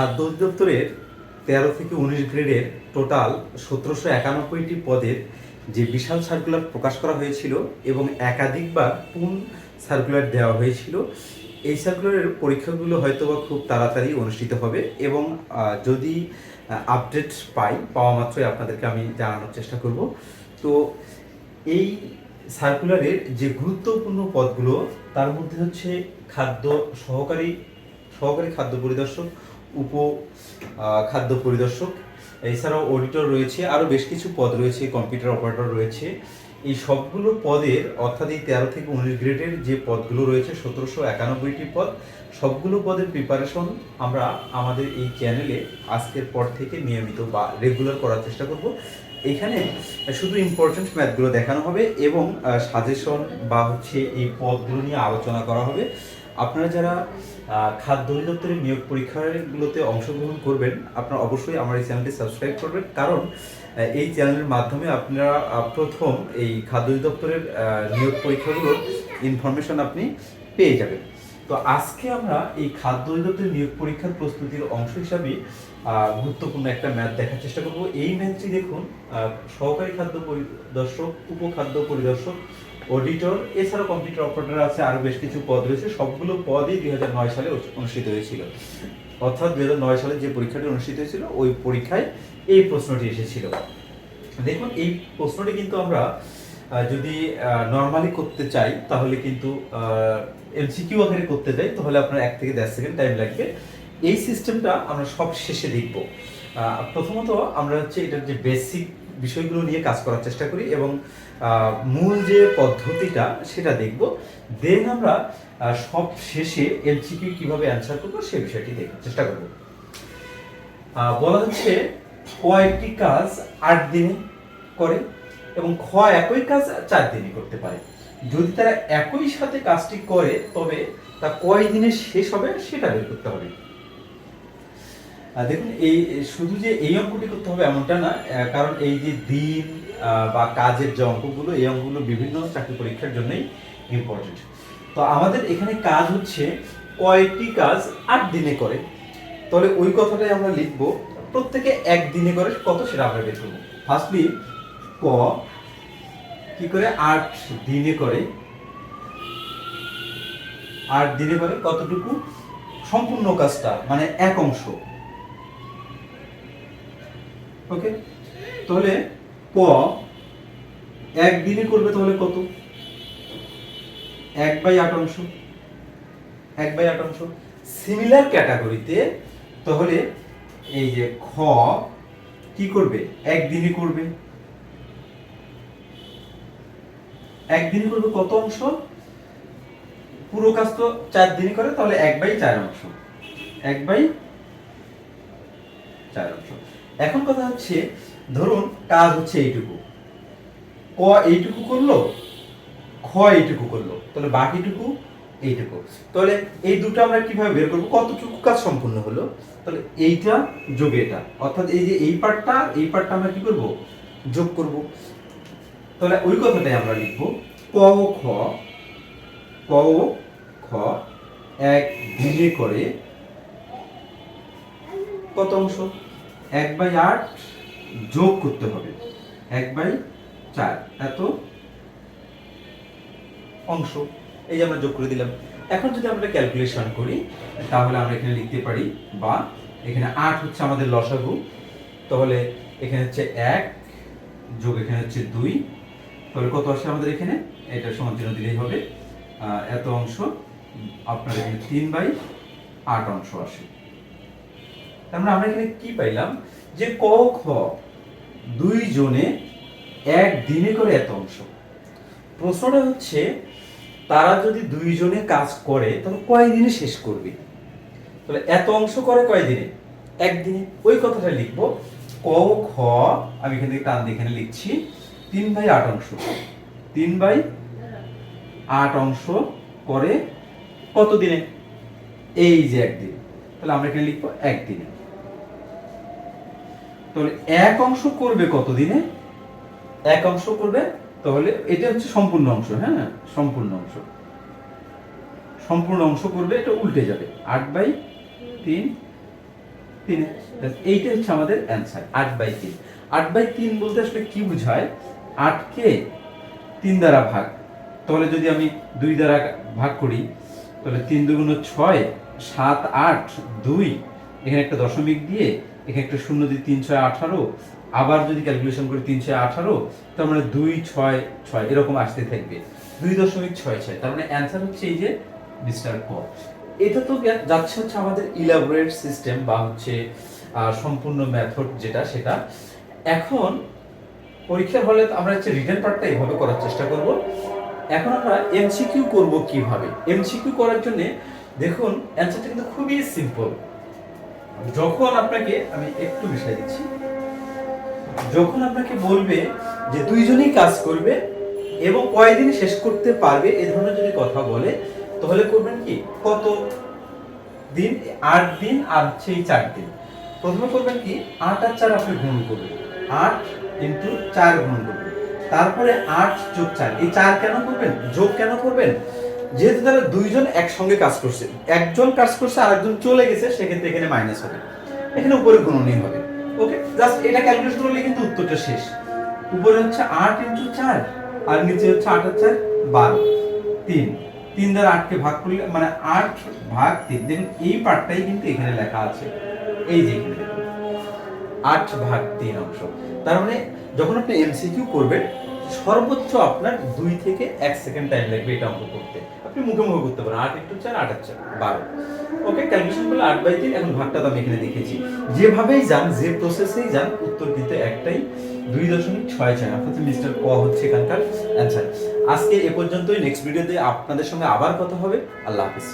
খাদ্য অধিদপ্তরের তেরো থেকে উনিশ গ্রেডের টোটাল সতেরোশো একানব্বইটি পদের যে বিশাল সার্কুলার প্রকাশ করা হয়েছিল এবং একাধিকবার পুন সার্কুলার দেওয়া হয়েছিল, এই সার্কুলারের পরীক্ষাগুলো হয়তো বা খুব তাড়াতাড়ি অনুষ্ঠিত হবে এবং যদি আপডেট পাই, পাওয়া মাত্রই আপনাদেরকে আমি জানানোর চেষ্টা করব। তো এই সার্কুলারের যে গুরুত্বপূর্ণ পদগুলো, তার মধ্যে হচ্ছে খাদ্য সহকারী সহকারী খাদ্য পরিদর্শক উপ খাদ্য পরিদর্শক। এছাড়াও অডিটর রয়েছে আরও বেশ কিছু পদ রয়েছে কম্পিউটার অপারেটর রয়েছে। এই সবগুলো পদের, অর্থাৎ এই তেরো থেকে উনিশ গ্রেডের যে পদগুলো রয়েছে, সতেরোশো একানব্বইটি পদ, সবগুলো পদের প্রিপারেশন আমরা আমাদের এই চ্যানেলে আজকের পর থেকে নিয়মিত বা রেগুলার করার চেষ্টা করব। এখানে শুধু ইম্পর্টেন্ট ম্যাথগুলো দেখানো হবে এবং সাজেশন বা হচ্ছে এই পদগুলো নিয়ে আলোচনা করা হবে। আপনারা যারা খাদ্য অধিদপ্তরের নিয়োগ পরীক্ষাগুলোতে অংশগ্রহণ করবেন, আপনারা অবশ্যই আমার এই চ্যানেলটি সাবস্ক্রাইব করবেন। কারণ এই চ্যানেলের মাধ্যমে আপনারা প্রথম এই খাদ্য অধিদপ্তরের নিয়োগ পরীক্ষাগুলোর ইনফরমেশন আপনি পেয়ে যাবেন। তো আজকে আমরা এই খাদ্য অধিদপ্তরের নিয়োগ পরীক্ষার প্রস্তুতির অংশ হিসাবে গুরুত্বপূর্ণ একটা ম্যাথ দেখার চেষ্টা করব। এই ম্যাথটি দেখুন সহকারী খাদ্য পরিদর্শক উপখাদ্য পরিদর্শক অডিটর এছাড়াও কম্পিউটার অপারেটর আছে, আরও বেশ কিছু পদ রয়েছে। সবগুলো পদই দু হাজার নয় সালে অনুষ্ঠিত হয়েছিল। অর্থাৎ দুই সালে যে পরীক্ষাটি অনুষ্ঠিত হয়েছিল, ওই পরীক্ষায় এই প্রশ্নটি এসেছিল। দেখুন, এই প্রশ্নটি কিন্তু আমরা যদি নর্মালি করতে চাই, তাহলে কিন্তু এমসিকিউ আকারে করতে চাই, তাহলে আপনার এক থেকে দেড় সেকেন্ড টাইম লাগবে। এই সিস্টেমটা আমরা সব শেষে দেখব। প্রথমত আমরা হচ্ছে এটার যে বেসিক বিষয়গুলো নিয়ে কাজ করার চেষ্টা করি এবং মূল যে পদ্ধতিটা সেটা দেখব। দেন আমরা সব শেষে এমসিকিউ কীভাবে অ্যান্সার করব সে বিষয়টি দেখার চেষ্টা করব। বলা হচ্ছে কয়েকটি কাজ আট দিনে করে এবং খ একই কাজ চার দিনে করতে পারে। যদি তারা একই সাথে কাজটি করে, তবে তা কয় দিনে শেষ হবে সেটা বের করতে হবে। দেখুন, এই শুধু যে এই অঙ্কটি করতে হবে এমনটা না কারণ এই যে দিন বা কাজের যে অঙ্কগুলো, এই অঙ্কগুলো বিভিন্ন চাকরি পরীক্ষার জন্যই ইম্পর্টেন্ট তো আমাদের এখানে কাজ হচ্ছে কয়েকটি কাজ আট দিনে করে। তাহলে ওই কথাটাই আমরা লিখব, প্রত্যেকে এক দিনে করে কত সেটা আমরা বের করব। ফার্স্টলি ক কি করে? আট দিনে করে। আট দিনে করে কতটুকু? সম্পূর্ণ কাজটা মানে এক অংশ। ওকে? তাহলে ক এক দিনে করবে তাহলে কত? এক বাই আট অংশ। এক বাই আট অংশ। সিমিলার ক্যাটাগরিতে তাহলে এই যে খ কি করবে? একদিনে করবে। একদিনে করবে কত অংশ? পুরো কাজ তো চার দিনে করে, তাহলে এক বাই চার অংশ। এক বাই চার অংশ। এখন কথা হচ্ছে, ধরুন কাজ হচ্ছে এইটুকু। ক এইটুকু করল, খ এইটুকু করল, তাহলে বাকিটুকু এইটুকু। তাহলে এই দুটো আমরা কীভাবে বের করব? কতটুকু কাজ সম্পূর্ণ হলো? তাহলে এইটা যোগ এটা। অর্থাৎ এই যে এই পার্টটা এই পার্টটা আমরা কি করব? যোগ করব। তাহলে ওই কথাটাই আমরা লিখব। ক ও খ, ক ও খ এক দিনে করে কত অংশ? এক বাই আট যোগ করতে হবে। এক বাই চার। এত অংশ। এই যে আমরা যোগ করে দিলাম। এখন যদি আমরা ক্যালকুলেশন করি, তাহলে আমরা এখানে লিখতে পারি বা এখানে আট হচ্ছে আমাদের লসাগু। তাহলে এখানে হচ্ছে এক যোগ এখানে হচ্ছে দুই। তাহলে কত আসে আমাদের এখানে? এটা সমান চিহ্ন দিলেই হবে। এত অংশ, আপনার এখানে তিন বাই আট অংশ আসে। তার মানে আমরা এখানে কি পাইলাম? যে ক খ দুই জনে এক দিনে করে এত অংশ। প্রশ্নটা হচ্ছে, তারা যদি দুইজনে কাজ করে, তাহলে কয় দিনে শেষ করবে? তাহলে এত অংশ করে কয় দিনে? একদিনে। ওই কথাটা লিখব। ক, খ, আমি এখান থেকে টান এখানে লিখছি, তিন বাই আট অংশ। তিন বাই আট অংশ করে কত দিনে? এই যে একদিন। তাহলে আমরা এখানে লিখব একদিনে। তাহলে এক অংশ করবে কত দিনে এক অংশ করবে, তাহলে এটা হচ্ছে সম্পূর্ণ অংশ হ্যাঁ? সম্পূর্ণ অংশ। সম্পূর্ণ অংশ করবে, এটা উল্টে যাবে। আট বাই তিন, তিনে এইটা হচ্ছে আমাদের অ্যান্সার আট বাই তিন। আট বাই তিন বলতে আসলে কি বোঝায়? আটকে তিন দ্বারা ভাগ। তাহলে যদি আমি দুই দ্বারা ভাগ করি, তাহলে তিন দুগুণ ছয়, সাত, আট, দুই। এখানে একটা দশমিক দিয়ে এখানে একটা শূন্য দিয়ে তিন ছয় আঠারো, আবার যদি ক্যালকুলেশন করি তিন ছয় আঠারো, তার মানে দুই ছয় ছয়, এরকম আসতে থাকবে। দুই দশমিক ছয় ছয়, তার মানে অ্যান্সার হচ্ছে এই যে মিস্টার ক এটা তো যাচ্ছে হচ্ছে আমাদের ইলাবোরেট সিস্টেম বা হচ্ছে সম্পূর্ণ মেথড যেটা সেটা। এখন পরীক্ষার হলে আমরা হচ্ছে রিটার্ন পার্টটা এইভাবে করার চেষ্টা করব। এখন আমরা এমসিকিউ করব কীভাবে? এমসিকিউ করার জন্য দেখুন অ্যান্সারটা কিন্তু খুবই সিম্পল যখন আপনাকে, আমি একটু মিশাই দিচ্ছি। যখন আপনাকে বলবে যে দুইজনেই কাজ করবে এবং কয়দিন শেষ করতে পারবে, এ ধরনের যদি কথা বলে, তাহলে করবেন কি? কত দিন? আট দিন আর এই চার দিন। প্রথমে করবেন কি? আট আর চার আপনি গুণ করবেন। আট ইন্টু চার গুণ করবেন। তারপরে আট যোগ চার। এই চার কেন করবেন? যোগ কেন করবেন? যেহেতু তারা দুইজন একসঙ্গে কাজ করছে। একজন কাজ করছে আর একজন চলে গেছে, সেক্ষেত্রে এখানে মাইনাস হবে। এখানে উপরে গুণনীয় হবে। ওকে জাস্ট এটা ক্যালকুলেশন করলে কিন্তু উত্তরটা শেষ। উপরে হচ্ছে আট ইন্টু চার, আর নিচে হচ্ছে আট আর চার, বারো। তিন। তিন দ্বারা আটকে ভাগ করলে মানে আট ভাগ তিন। দেখুন, এই পার্টটাই কিন্তু এখানে লেখা আছে। এই যে আট ভাগ তিন অংশ। তার মানে যখন আপনি এমসিকিউ করবেন সর্বোচ্চ আপনার দুই থেকে এক সেকেন্ড টাইম লাগবে এটা অঙ্ক করতে। আপনি মুখে মুখে করতে পারেন, আট একটু চার, আট চার, বারো। ওকে ক্যালকুলেশন করলে আট বাই তিন, এখন ভাগটা আমি এখানে দেখেছি যেভাবেই যান, যে প্রসেসেই যান, উত্তর কিন্তু একটাই, দুই দশমিক ছয় ছয়। অর্থাৎ মিস্টার ক হচ্ছে এখানকার অ্যান্সার আজকে এ পর্যন্তই নেক্সট ভিডিওতে আপনাদের সঙ্গে আবার কথা হবে। আল্লাহ হাফিজ।